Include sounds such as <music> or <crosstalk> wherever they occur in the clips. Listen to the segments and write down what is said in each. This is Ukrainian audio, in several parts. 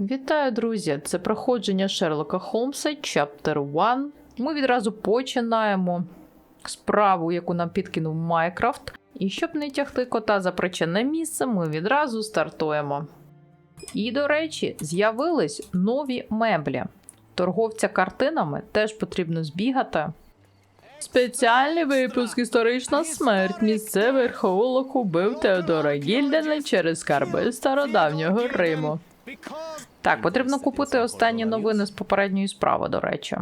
Вітаю, друзі! Це проходження Шерлока Холмса, Chapter 1. Ми відразу починаємо справу, яку нам підкинув Майкрафт. І щоб не тягти кота за причинне місце, ми відразу стартуємо. І, до речі, з'явились нові меблі. Торговця картинами теж потрібно збігати. Спеціальний випуск історична смерть. Місцевий археолог убив Теодора Гільдена через скарби стародавнього Риму. Так, потрібно купити останні новини з попередньої справи, до речі.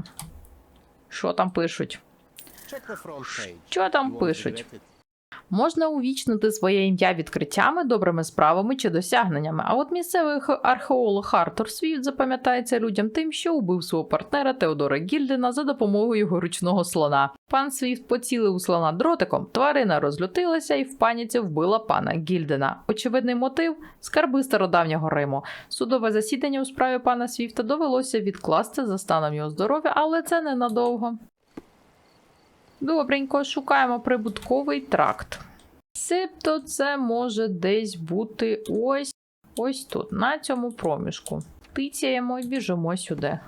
Що там пишуть? Що там пишуть? Можна увічнити своє ім'я відкриттями, добрими справами чи досягненнями. А от місцевий археолог Артур Свіфт запам'ятається людям тим, що убив свого партнера Теодора Гільдена за допомогою його ручного слона. Пан Свіфт поцілив у слона дротиком, тварина розлютилася і в паніці вбила пана Гільдена. Очевидний мотив скарби стародавнього Риму. Судове засідання у справі пана Свіфта довелося відкласти за станом його здоров'я, але це ненадовго. Добренько, шукаємо прибутковий тракт. Себто це може десь бути ось ось тут, на цьому проміжку. Тицяємо і біжимо сюди.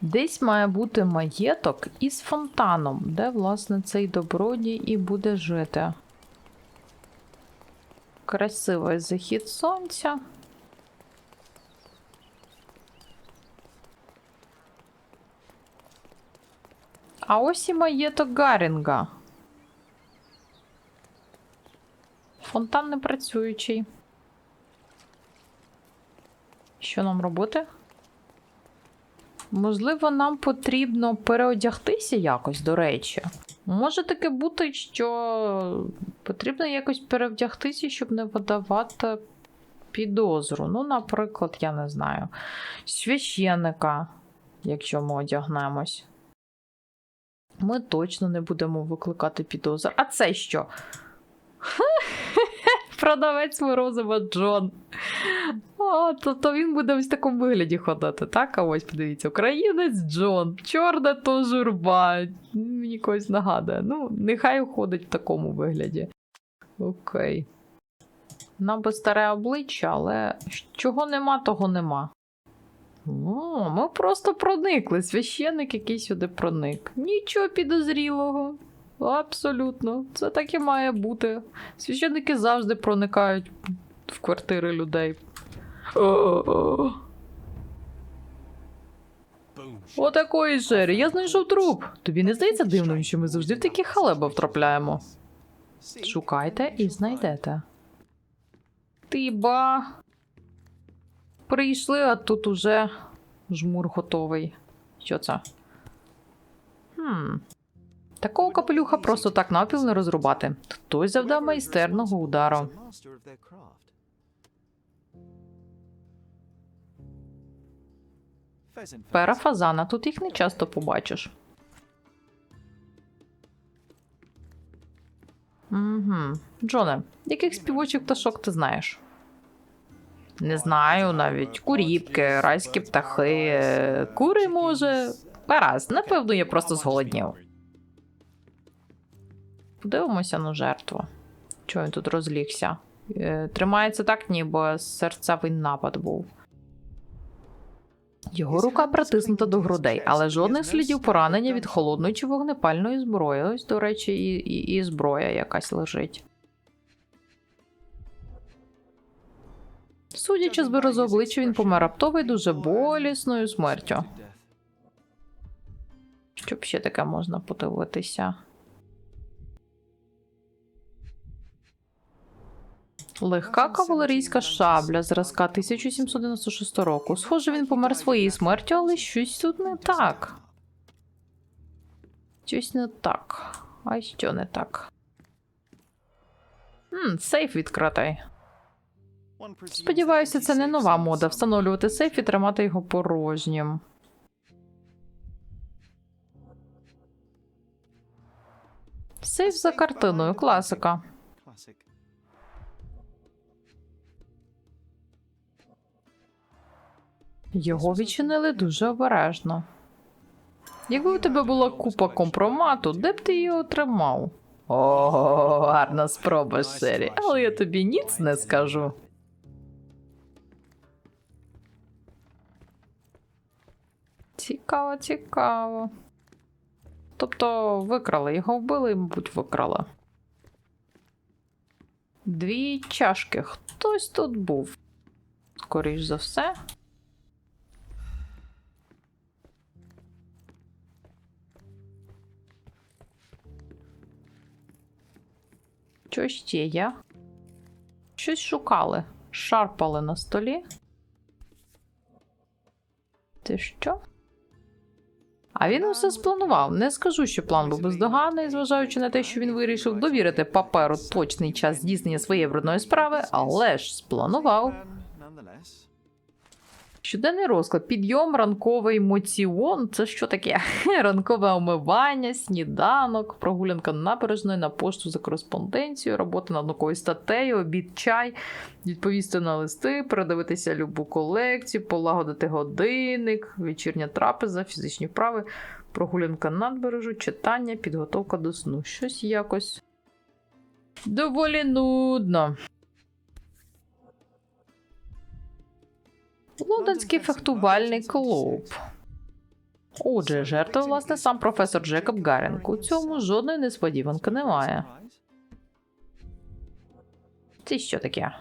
Десь має бути маєток із фонтаном, де, власне, цей добродій і буде жити. Красивий захід сонця. А ось і маєток Гарінга. Фонтан не працюючий. Що нам робити? Можливо, нам потрібно переодягтися якось, до речі. Може таке бути, що потрібно якось перевдягтися, щоб не видавати підозру. Ну, наприклад, я не знаю, священника, якщо ми одягнемось. Ми точно не будемо викликати підозр. А це що? <laughs> Продавець морозива Джон. О, тобто він буде ось в такому вигляді ходити, так? А ось подивіться, українець Джон, чорна то журба. Мені когось нагадує. Ну, нехай ходить в такому вигляді. Окей. Нам би старе обличчя, але чого нема, того нема. О, ми просто проникли. Священник який сюди проник. Нічого підозрілого. Абсолютно. Це так і має бути. Священники завжди проникають в квартири людей. Отакої Шері, я знайшов труп. Тобі не здається дивним, що ми завжди в такі халеби втрапляємо. Шукайте і знайдете. Ти ба. Прийшли, а тут уже жмур готовий. Що це? Хм. Такого капелюха просто так навпіл не розрубати. Хтось завдав майстерного удару. Пера фазана, тут їх не часто побачиш. Угу. Джоне, яких співочих пташок ти знаєш? Не знаю навіть. Куріпки, райські птахи, е, кури, може. Гаразд, напевно, я просто зголоднів. Подивимося на жертву. Чого він тут розлігся? Е, Тримається так, ніби серцевий напад був. Його рука притиснута до грудей, але жодних слідів поранення від холодної чи вогнепальної зброї. Ось, до речі, і, і, і зброя якась лежить. Судячи з виразу обличчя, він помер раптово дуже болісною смертю. Щоб ще таке можна подивитися. Легка кавалерійська шабля зразка 1796 року. Схоже, він помер своєю смертю, але щось тут не так. Щось не так. А що не так? Хм, сейф відкритий. Сподіваюся, це не нова мода встановлювати сейф і тримати його порожнім. Сейф за картиною, класика. Його відчинили дуже обережно. Якби у тебе була купа компромату, де б ти її отримав? О, гарна спроба, Шері, але я тобі ніц не скажу. Цікаво, цікаво. Тобто викрали його вбили і, мабуть, викрали. Дві чашки. Хтось тут був. Скоріш за все. Що ще є? Щось шукали. Шарпали на столі. Ти що? А він усе спланував. Не скажу, що план був бездоганний, зважаючи на те, що він вирішив довірити паперу точний час здійснення своєї брудної справи, але ж спланував. Щоденний розклад, підйом, ранковий моціон. Це що таке? <laughs> Ранкове омивання, сніданок, прогулянка набережною на пошту за кореспонденцією, робота над науковою статтею, обід чай, відповісти на листи, передивитися любу колекцію, полагодити годинник, вечірня трапеза, фізичні вправи, прогулянка надбережу, читання, підготовка до сну. Щось якось доволі нудно. Лондонський фехтувальний клуб. Отже, жертва, власне, сам професор Джекоб Гарінг. У цьому жодної несподіванки немає. Це що таке?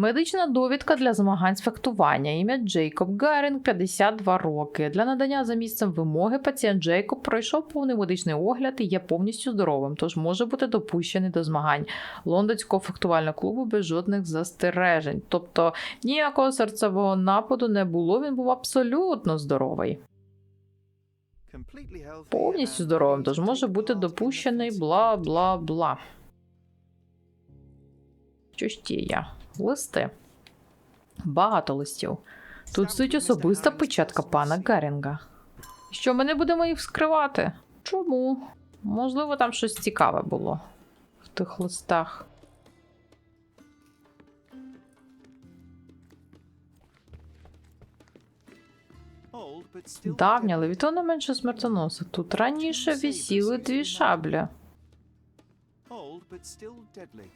Медична довідка для змагань з фехтування. Ім'я Джейкоб Гарінг, 52 роки. Для надання за місцем вимоги пацієнт Джейкоб пройшов повний медичний огляд і є повністю здоровим, тож може бути допущений до змагань лондонського фехтувального клубу без жодних застережень. Тобто ніякого серцевого нападу не було. Він був абсолютно здоровий. Повністю здоровим, тож може бути допущений бла бла бла. Що ще є? Листи. Багато листів. Тут стоїть особиста печатка пана Гарінга. Що ми не будемо їх вскривати? Чому? Можливо, там щось цікаве було в тих листах. Давня, але від того не менше смертоноса. Тут раніше висіли дві шаблі.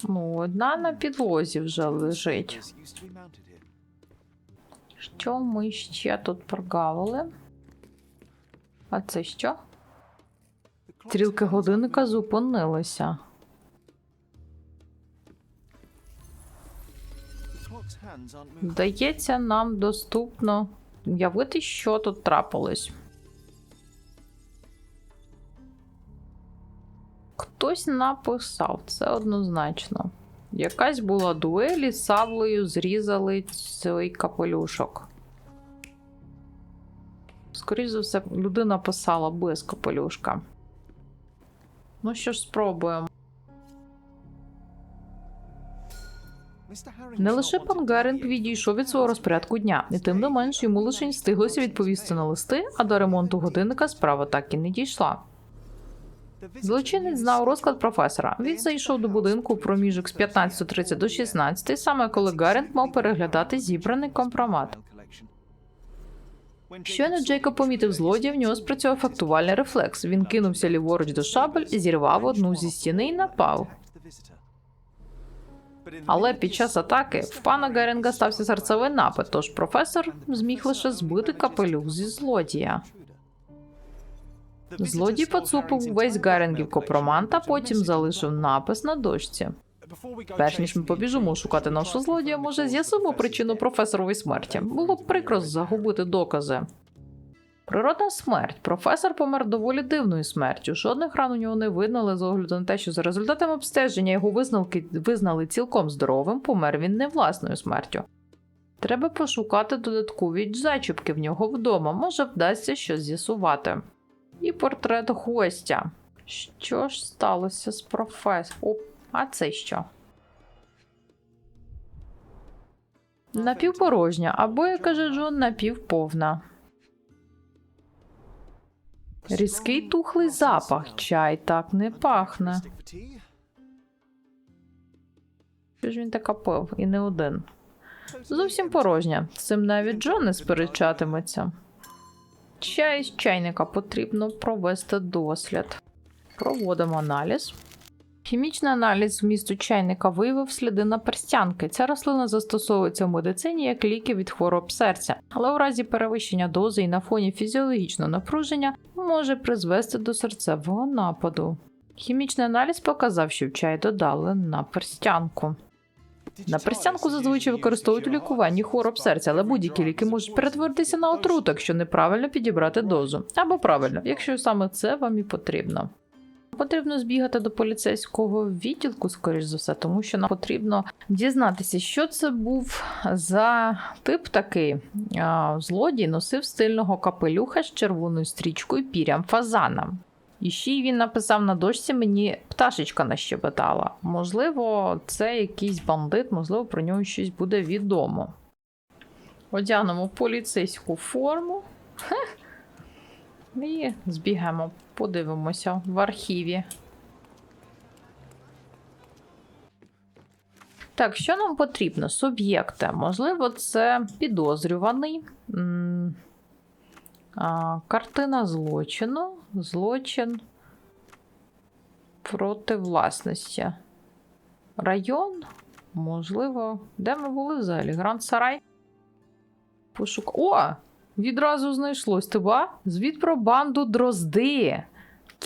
Ну, одна на підлозі вже лежить. Що ми ще тут прогавили? А це що? Стрілки годинника зупинилися. Здається, нам доступно уявити, що тут трапилось. Хтось написав, це однозначно. Якась була дуель і саблею зрізали цей капелюшок. Скоріше за все, людина писала без капелюшка. Ну що ж, спробуємо. Не лише пан Гарінг відійшов від свого розпорядку дня, і тим не менш йому лише встиглося відповісти на листи, а до ремонту годинника справа так і не дійшла. Злочинець знав розклад професора. Він зайшов до будинку проміжок з 15.30 до 16, саме коли Гарінг мав переглядати зібраний компромат. Щойно Джейкоб помітив злодія, в нього спрацював фактувальний рефлекс. Він кинувся ліворуч до шабель, зірвав одну зі стіни і напав. Але під час атаки в пана Герінга стався серцевий напад, тож професор зміг лише збити капелюх зі злодія. Злодій поцупив увесь Гарінгів компромат, а потім залишив напис на дошці. Перш ніж ми побіжимо шукати нашого злодія, може з'ясуємо причину професорової смерті. Було б прикро загубити докази. Природна смерть. Професор помер доволі дивною смертю. Жодних ран у нього не видно, але з огляду на те, що за результатами обстеження його висновки визнали цілком здоровим, помер він не власною смертю. Треба пошукати додаткові зачіпки в нього вдома, може вдасться щось з'ясувати. І портрет гостя. Що ж сталося з професором? Оп, а це що? Напівпорожня, або, як каже Джон, напівповна. Різкий тухлий запах. Чай так не пахне. Що ж він така пив і не один. Зовсім порожня. З цим навіть Джон не сперечатиметься. Чай з чайника потрібно провести дослід. Проводимо аналіз. Хімічний аналіз вмісту чайника виявив сліди наперстянки. Ця рослина застосовується в медицині як ліки від хвороб серця, але у разі перевищення дози і на фоні фізіологічного напруження може призвести до серцевого нападу. Хімічний аналіз показав, що в чай додали наперстянку. Наперстянку зазвичай використовують у лікуванні хвороб серця, але будь-які ліки можуть перетворитися на отруту, якщо неправильно підібрати дозу. Або правильно, якщо саме це вам і потрібно. Потрібно збігати до поліцейського відділку, скоріш за все, тому що нам потрібно дізнатися, що це був за тип такий. Злодій носив стильного капелюха з червоною стрічкою пірям фазана. І ще й він написав на дошці мені пташечка нащебетала. Можливо, це якийсь бандит, можливо, про нього щось буде відомо. Одягнемо поліцейську форму. Хех. І збігаємо, подивимося в архіві. Так, що нам потрібно? Суб'єкти. Можливо, це підозрюваний. А, картина злочину. Злочин проти власності. Район? Можливо. Де ми були взагалі? Гранд Сарай? Пошук. О! Відразу знайшлось тебе. Звіт про банду Дрозди.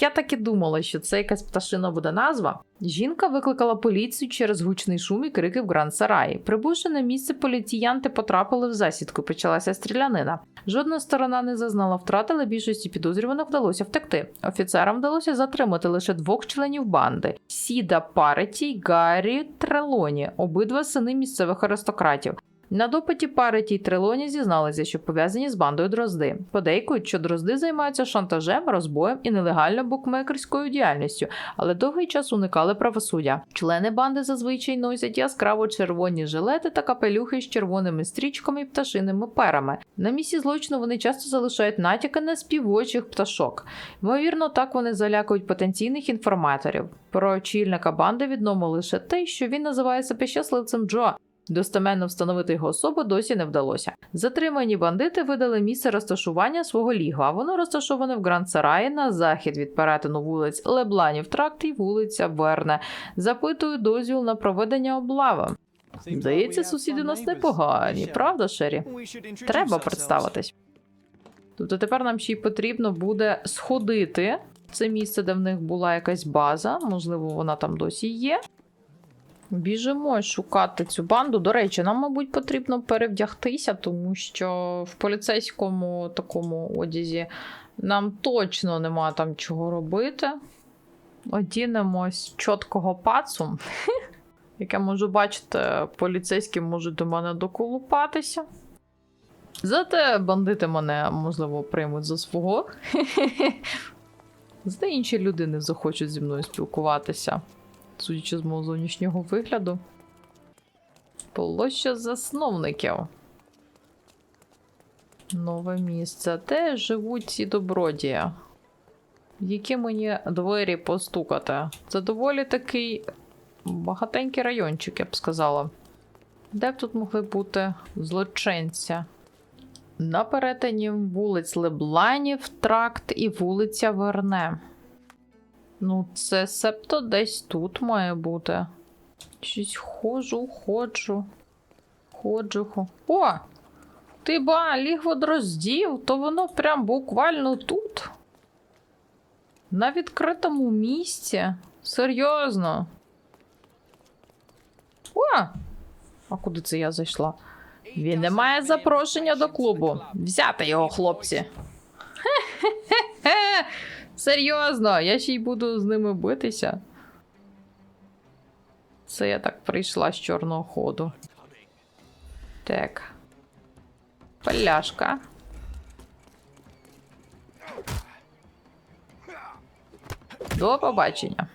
Я так і думала, що це якась пташина буде назва. Жінка викликала поліцію через гучний шум і крики в Гранд Сараї. Прибувши на місце, поліціянти потрапили в засідку. Почалася стрілянина. Жодна сторона не зазнала втрат, але більшості підозрюваних вдалося втекти. Офіцерам вдалося затримати лише двох членів банди: Сіда Пареті й Гаррі Трелоні, обидва сини місцевих аристократів. На допиті Пареті й Трелоні зізналися, що пов'язані з бандою Дрозди. Подейкують, що Дрозди займаються шантажем, розбоєм і нелегальною букмекерською діяльністю, але довгий час уникали правосуддя. Члени банди зазвичай носять яскраво червоні жилети та капелюхи з червоними стрічками і пташиними перами. На місці злочину вони часто залишають натяки на співочих пташок. Ймовірно, так вони залякують потенційних інформаторів. Про очільника банди відомо лише те, що він називає себе щасливцем Джо. Достеменно встановити його особу досі не вдалося. Затримані бандити видали місце розташування свого лігва. Воно розташоване в Гранд Сараї на захід від перетину вулиць Лебланів Тракт і вулиця Верне. Запитую дозвіл на проведення облави. Здається, сусіди у нас непогані, правда, Шері? Треба представитись. Тобто тепер нам ще й потрібно буде сходити. в Це місце, де в них була якась база, можливо, вона там досі є. Біжимо шукати цю банду. До речі, нам, мабуть, потрібно перевдягтися, тому що в поліцейському такому одязі нам точно нема там чого робити. Одінемось чіткого пацу. Як я можу бачити, поліцейські можуть до мене доколупатися. Зате бандити мене, можливо, приймуть за свого. <laughs> Зате інші люди не захочуть зі мною спілкуватися судячи з мого зовнішнього вигляду. Площа засновників. Нове місце. Де живуть ці добродії? Які мені двері постукати? Це доволі такий багатенький райончик, я б сказала. Де б тут могли бути злочинця? На перетині вулиць Лебланів, Тракт і вулиця Верне. Ну, це септо десь тут має бути. Щось ходжу, ходжу. Ходжу. хо- О! Ти ба, лігво дроздів, то воно прям буквально тут. На відкритому місці. Серйозно. О! А куди це я зайшла? Він не має запрошення до клубу. Взяти його, хлопці. Хе-хе-хе. Серйозно, я ще й буду з ними битися. Це я так прийшла з чорного ходу. Так. Пляшка. До побачення.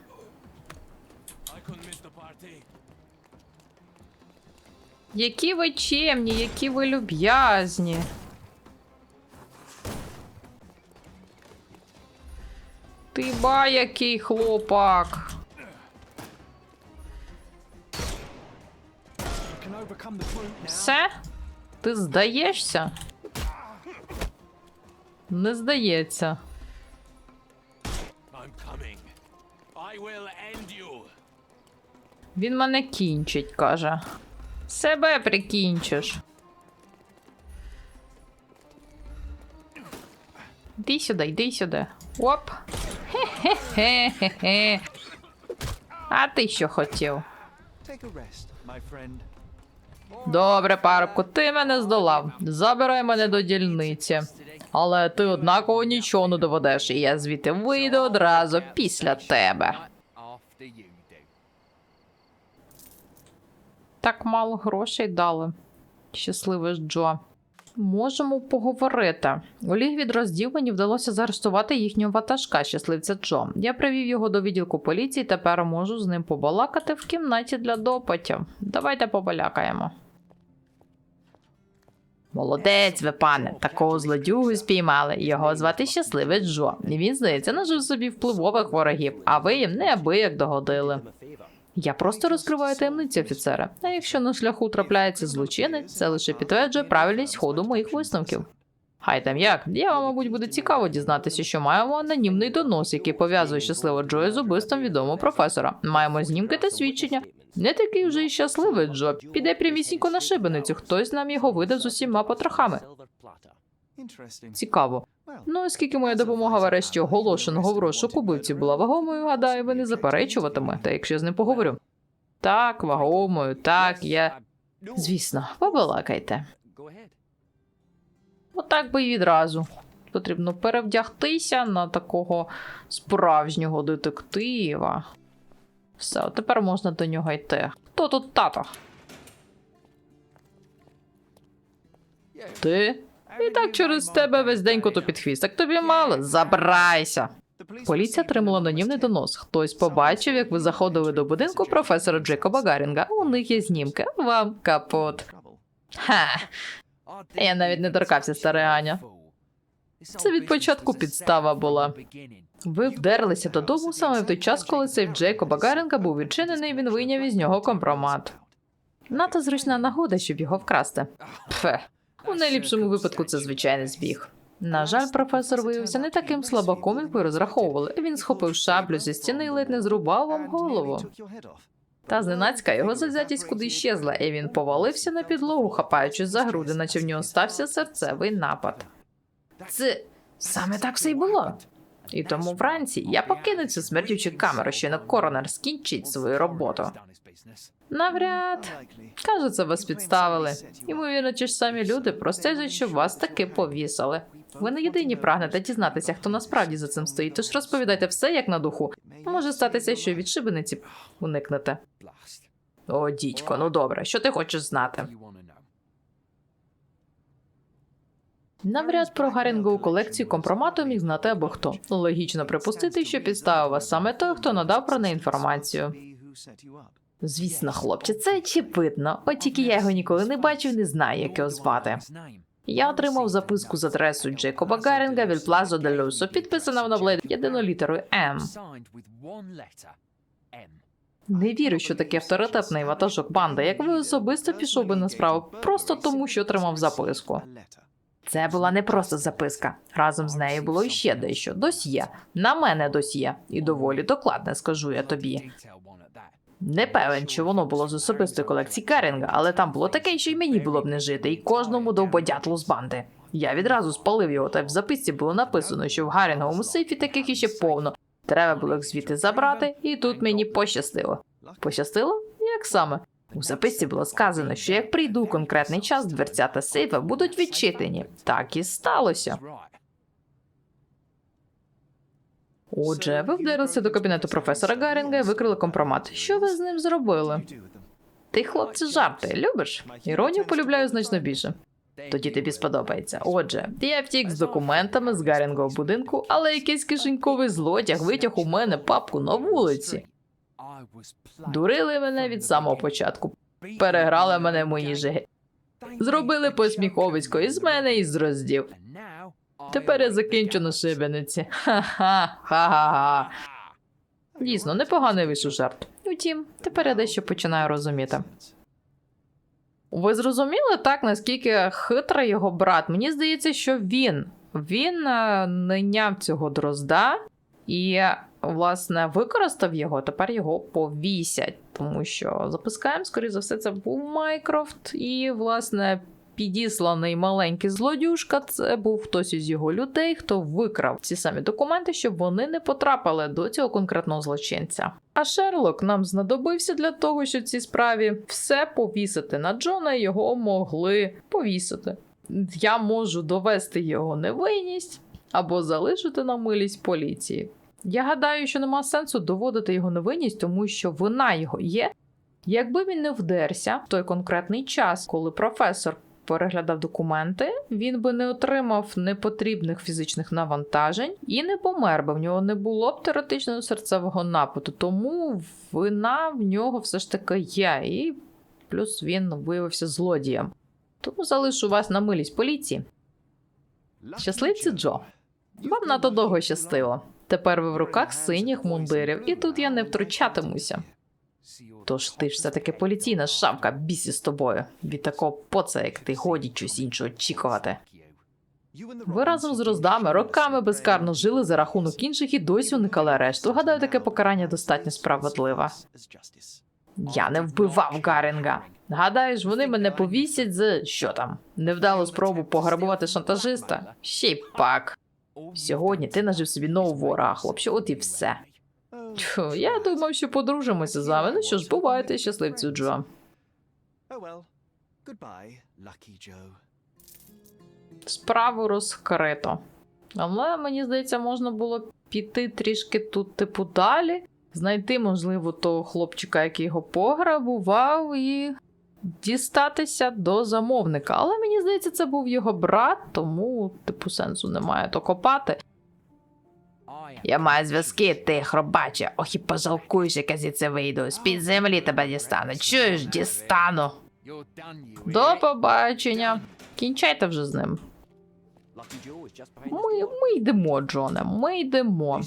Які ви чемні, які ви люб'язні. Ба який хлопак. Все? Ти здаєшся? Не здається. Він мене кінчить, каже. Себе прикінчиш. Іди сюди, йди сюди. Оп. Хе-хе-хе-хе. А ти що хотів? Добре, парубку, ти мене здолав. Забирай мене до дільниці. Але ти однаково нічого не доведеш, і я звідти вийду одразу після тебе. Так мало грошей дали. Щасливий ж Джо. Можемо поговорити. У лігві розділ мені вдалося заарештувати їхнього ватажка, щасливця Джо. Я привів його до відділку поліції, тепер можу з ним побалакати в кімнаті для допитів. Давайте побалякаємо. Молодець, ви пане, такого злодюгу спіймали. Його звати щасливий Джо. Він, здається, нажив собі впливових ворогів, а ви їм неабияк догодили. Я просто розкриваю таємниці офіцера. А якщо на шляху трапляється злочинець, це лише підтверджує правильність ходу моїх висновків. Хай там як, я вам, мабуть, буде цікаво дізнатися, що маємо анонімний донос, який пов'язує щасливого Джоя з убивством відомого професора. Маємо знімки та свідчення. Не такий вже й щасливий Джо. Піде прямісінько на шибеницю. Хтось нам його видав з усіма потрохами. Цікаво. Ну, оскільки моя допомога в арешті оголошеного в розшук убивці була вагомою, гадаю, ви не заперечуватимете, якщо я з ним поговорю. Так, вагомою, так, я. Звісно, побалакайте. Отак би і відразу. Потрібно перевдягтися на такого справжнього детектива. Все, от тепер можна до нього йти. Хто тут тато? Ти? І так через тебе весь день коту під хвіст. Так тобі мало? Забирайся. Поліція отримала анонімний донос. Хтось побачив, як ви заходили до будинку професора Джекоба Гарінга. У них є знімки. Вам капот. Ха. Я навіть не торкався, старе Аня. Це від початку підстава була. Ви вдерлися додому саме в той час, коли сейф Джейкоба Гарінга був відчинений, він вийняв із нього компромат. Надто зручна нагода, щоб його вкрасти. Пфе. У найліпшому випадку це звичайний збіг. На жаль, професор виявився не таким слабаком, як ви розраховували. Він схопив шаблю зі стіни і ледь не зрубав вам голову. Та зненацька його завзятість куди щезла, і він повалився на підлогу, хапаючись за груди, наче в нього стався серцевий напад. Це саме так все й було. І тому вранці я покину цю смертючу камеру, що на коронер скінчить свою роботу. Навряд. Кажеться, вас підставили. Ймовірно, ті ж самі люди простежать, щоб вас таки повісили. Ви не єдині прагнете дізнатися, хто насправді за цим стоїть, тож розповідайте все як на духу. Може статися, що від шибениці уникнете. О, дідько, ну добре, що ти хочеш знати? Навряд про Гарінгову колекцію компромату міг знати або хто. Логічно припустити, що підставив вас саме той, хто надав про неї інформацію. Звісно, хлопче, це очевидно. От тільки я його ніколи не бачив, не знаю, як його звати. Я отримав записку з адресою Джейкоба Гарінга від Плазо де Люсо, підписана вона була єдиною літерою М. Не вірю, що такий авторитетний ватажок банди, як ви особисто пішов би на справу просто тому, що отримав записку. Це була не просто записка. Разом з нею було іще дещо досьє. На мене досьє, і доволі докладне, скажу я тобі. Не певен, чи воно було з особистої колекції Керінга, але там було таке, що й мені було б не жити, і кожному довбодятлу з банди. Я відразу спалив його, та в записці було написано, що в Гарінговому сейфі таких іще повно. Треба було їх звідти забрати, і тут мені пощастило. Пощастило? Як саме? У записці було сказано, що як прийду конкретний час, дверцята сейфа будуть відчитані. Так і сталося. Отже, ви вдарилися до кабінету професора Гарінга і викрили компромат. Що ви з ним зробили? Ти, хлопці, жарти, любиш? Іронію полюбляю значно більше. Тоді тобі сподобається. Отже, я втік з документами з Гарінгового будинку, але якийсь кишеньковий злотяг витяг у мене папку на вулиці. Дурили мене від самого початку. Переграли мене мої жиги. Зробили посміховисько із мене і з розділ. Тепер я закінчу на шибениці. Ха-ха, ха-ха-ха. Дійсно, непоганий вийшов жарт. Утім, тепер я дещо починаю розуміти. Ви зрозуміли так, наскільки хитрий його брат? Мені здається, що він. Він е, найняв цього дрозда і, власне, використав його, тепер його повісять. тому що запускаємо, скоріше за все, це був Майкрофт, і, власне, підісланий маленький злодюшка, це був хтось із його людей, хто викрав ці самі документи, щоб вони не потрапили до цього конкретного злочинця. А Шерлок нам знадобився для того, щоб в цій справі все повісити на Джона, його могли повісити. Я можу довести його невинність або залишити на милість поліції. Я гадаю, що нема сенсу доводити його невинність, тому що вина його є. Якби він не вдерся в той конкретний час, коли професор переглядав документи, він би не отримав непотрібних фізичних навантажень і не помер би. В нього не було б теоретичного серцевого нападу. Тому вина в нього все ж таки є. І плюс він виявився злодієм. Тому залишу вас на милість поліції. Щасливці, Джо. Вам надто довго щастило. Тепер ви в руках синіх мундирів, і тут я не втручатимуся. Тож ти ж все-таки поліційна шавка, бісі з тобою. Від такого поца, як ти, годі щось іншого очікувати. Ви разом з роздами роками безкарно жили за рахунок інших і досі уникали арешту. Гадаю, таке покарання достатньо справедливе. Я не вбивав Гарінга. Гадаєш, вони мене повісять за що там? Невдалу спробу пограбувати шантажиста? Ще й пак. Сьогодні ти нажив собі нового ворога, хлопче, от і все. Тьфу, я думав, що подружимося з вами. Ну що ж, бувайте, щасливцю, Джо. Oh. Справу розкрито. Але мені здається, можна було піти трішки тут, типу, далі, знайти, можливо, того хлопчика, який його пограбував, і дістатися до замовника. Але мені здається, це був його брат, тому, типу, сенсу немає то копати. Я маю зв'язки, ти хробаче. Ох і пожалкуєш, як я звідси вийду. З-під землі тебе дістану. Чуєш, дістану. До побачення. Кінчайте вже з ним. Ми, ми йдемо, Джоне, ми йдемо.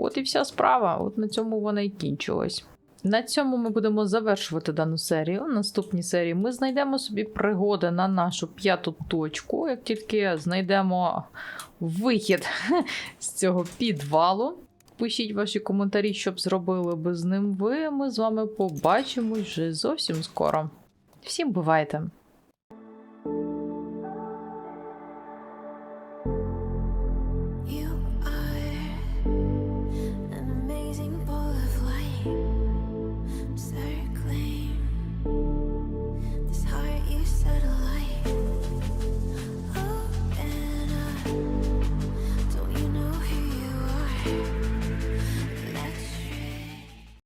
От і вся справа. От на цьому вона і кінчилась. На цьому ми будемо завершувати дану серію. У наступній серії ми знайдемо собі пригоди на нашу п'яту точку. Як тільки знайдемо вихід <laughs> з цього підвалу. Пишіть ваші коментарі, що б зробили би з ним ви. Ми з вами побачимось вже зовсім скоро. Всім бувайте!